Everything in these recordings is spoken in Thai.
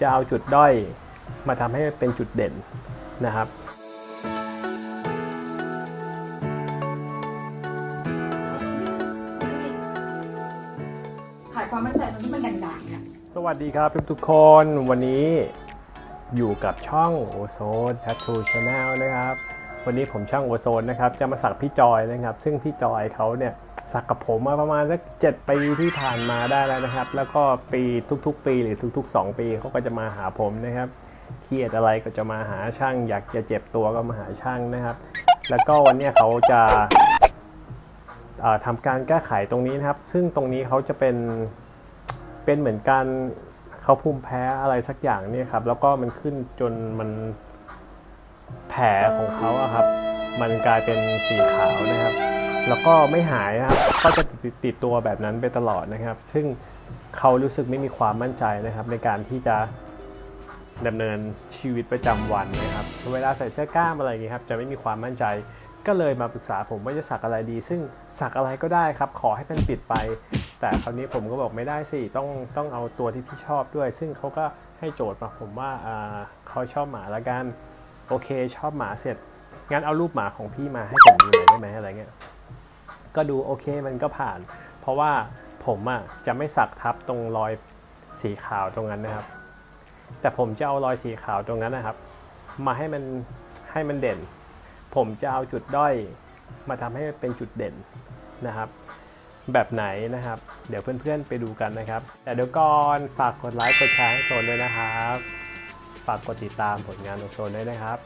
จะเอาจุดด้อยมาทำให้เป็นจุดเด่นนะครับขายความมั่นใจตรงที่มันด่างๆเนี่ยสวัสดีครับทุกๆคนวันนี้อยู่กับช่องโอโซน Tattoo Channel นะครับ วันนี้ผมช่างโอโซนนะครับ จะมาสักพี่จอยนะครับ ซึ่งพี่จอยเขาเนี่ย สักกับผมมาประมาณสักเจ็ดปีที่ผ่านมาได้แล้วนะครับ แล้วก็ปีทุกๆ ปีหรือทุก ๆ 2 ปีเขาก็จะมาหาผมนะครับเครียดอะไรก็จะมาหาช่าง อยากจะเจ็บตัวก็มาหาช่างนะครับ แล้วก็วันนี้เขาจะเอ่อทำการแก้ไขตรงนี้นะครับ ซึ่งตรงนี้เขาจะเป็นเป็นเหมือนการเขาภูมิแพ้อะไรสักอย่างเนี่ยครับ แล้วก็มันขึ้นจนมันแผลของเขาอะครับ มันกลายเป็นสีขาวนะครับ แล้วก็ไม่หายนะครับ ก็จะติดติดตัวแบบนั้นไปตลอดนะครับ ซึ่งเขารู้สึกไม่มีความมั่นใจนะครับในการที่จะดำเนินชีวิตประจำวันนะครับ เวลาใส่เสื้อกล้ามอะไรอย่างนี้ครับจะไม่มีความมั่นใจก็เลยมาปรึกษาผมว่าจะสักอะไรดี ซึ่งสักอะไรก็ได้ครับ ขอให้มันปิดไป แต่คราวนี้ผมก็บอกไม่ได้สิต้องต้องเอาตัวที่พี่ชอบด้วย ซึ่งเขาก็ให้โจทย์มาผมว่าอ่าเขาชอบหมาละกันโอเค ชอบหมาเสร็จงั้นเอารูปหมาของพี่มาให้ผมดูหน่อยได้ไหมอะไรเงี้ย ก็ดูโอเคมันก็ผ่าน เพราะว่าผมอะจะไม่สักทับตรงรอยสีขาวตรงนั้นนะครับ แต่ผมจะเอารอยสีขาวตรงนั้นนะครับ มาให้มันให้มันเด่น ผมจะเอาจุดด้อยมาทำให้เป็นจุดเด่นนะครับ แบบไหนนะครับ เดี๋ยวเพื่อนๆไปดูกันนะครับ แต่เดี๋ยวก่อนฝากกดไลค์กดแชร์ให้โซนด้วยนะครับ ฝากกดติดตามผลงานของโซนด้วยนะครับ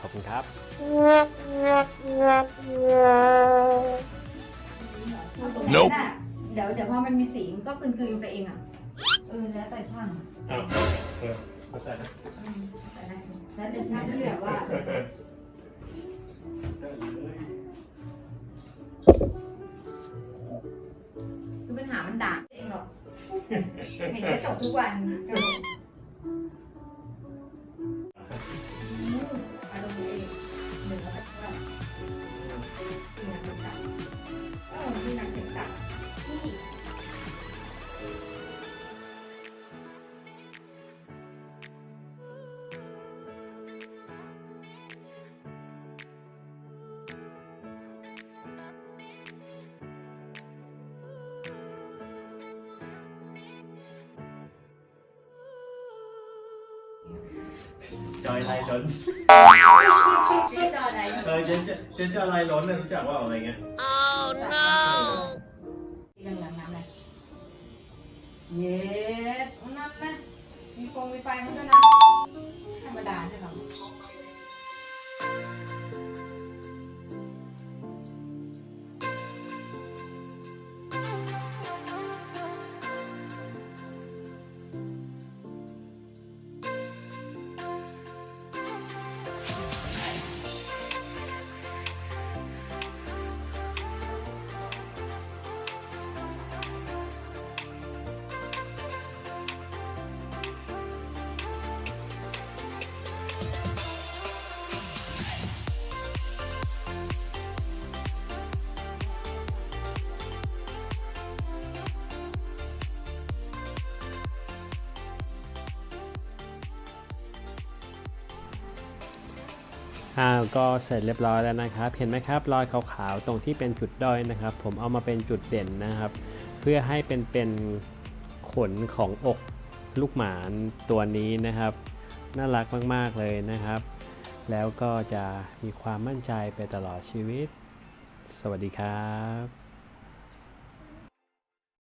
ขอบคุณครับ Nope เดี๋ยวเดี๋ยวพอมันมีสีมันก็กลืนๆกันไปเองอะ เออแล้วแต่ช่างอ้าวเออเข้าใจนะแล้วแต่ช่างที่แบบว่าคือปัญหามันด่างเองหรอกเห็นกระจกทุกวันกระจก จอยไลน์ล้นที่จอไหนเออเจนเจนจอยไลน์ล้นเนี่ยรู้จักว่าอะไรเงี้ยที่กำลังน้ำอะไรเย็ดนั่นนะมีฟงมีไฟมันด้วยนะธรรมดาใช่หรอ อ้าวก็เสร็จเรียบร้อยแล้วนะครับ เห็นไหมครับรอยขาวๆตรงที่เป็นจุดด้อยนะครับ ผมเอามาเป็นจุดเด่นนะครับ เพื่อให้เป็นเป็นขนของอกลูกหมาตัวนี้นะครับ น่ารักมากๆเลยนะครับ แล้วก็จะมีความมั่นใจไปตลอดชีวิต สวัสดีครับ